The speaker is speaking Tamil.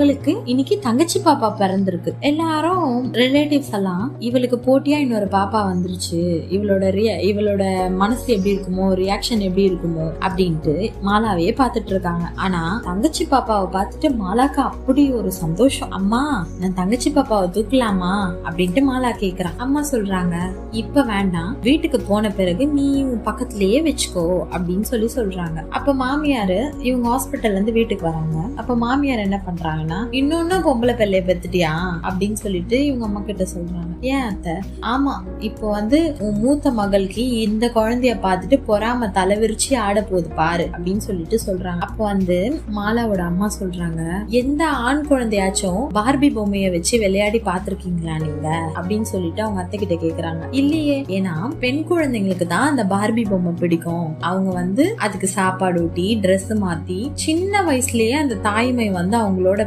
இவளுக்கு இன்னைக்கு தங்கச்சி பாப்பா பிறந்திருக்கு. எல்லாரும் ரிலேட்டிவ்ஸ் எல்லாம் இவளுக்கு போட்டியா இன்னொரு பாப்பா வந்துருச்சு. இவளோட ரிய- இவளோட மனசு எப்படி இருக்குமோ ரியாக்ஷன் எப்படி இருக்குமோ அப்படின்ட்டு மாலாவையே பார்த்துட்டு இருக்காங்க. ஆனா தங்கச்சி பாப்பாவை பார்த்துட்டு மாலாக்கு அப்படி ஒரு சந்தோஷம். அம்மா நான் தங்கச்சி பாப்பாவை தூக்கலாமா? அப்படின்ட்டு மாலா கேக்குறான். அம்மா சொல்றாங்க இப்ப வேண்டாம். வீட்டுக்கு போன பிறகு நீ பக்கத்திலேயே வச்சுக்கோ அப்படின்னு சொல்லி சொல்றாங்க. அப்ப மாமியாரு இவங்க ஹாஸ்பிட்டல்ல இருந்து வீட்டுக்கு வராங்க. அப்ப மாமியார் என்ன பண்றாங்க பண்றாங்கன்னா இன்னொன்னு பொம்பளை பிள்ளைய பெத்துட்டியா? அப்படின்னு சொல்லிட்டு இவங்க அம்மா கிட்ட சொல்றாங்க. ஏன் அத்தை? ஆமா இப்போ வந்து உன் மூத்த மகளுக்கு இந்த குழந்தைய பார்த்துட்டு பொறாம தலைவிரிச்சு ஆட போகுது பாரு அப்படின்னு சொல்லிட்டு சொல்றாங்க. அப்போ வந்து மாலாவோட அம்மா சொல்றாங்க எந்த ஆண் குழந்தையாச்சும் பார்பி பொம்மையை வச்சு விளையாடி பார்த்துருக்கீங்களா நீங்க? அப்படின்னு சொல்லிட்டு அவங்க அத்தை கிட்ட கேக்குறாங்க. இல்லையே ஏன்னா பெண் குழந்தைங்களுக்கு தான் அந்த பார்பி பொம்மை பிடிக்கும். அவங்க வந்து அதுக்கு சாப்பாடு ஊட்டி ட்ரெஸ் மாத்தி சின்ன வயசுலயே அந்த தாய்மை வந்து அவங்களோட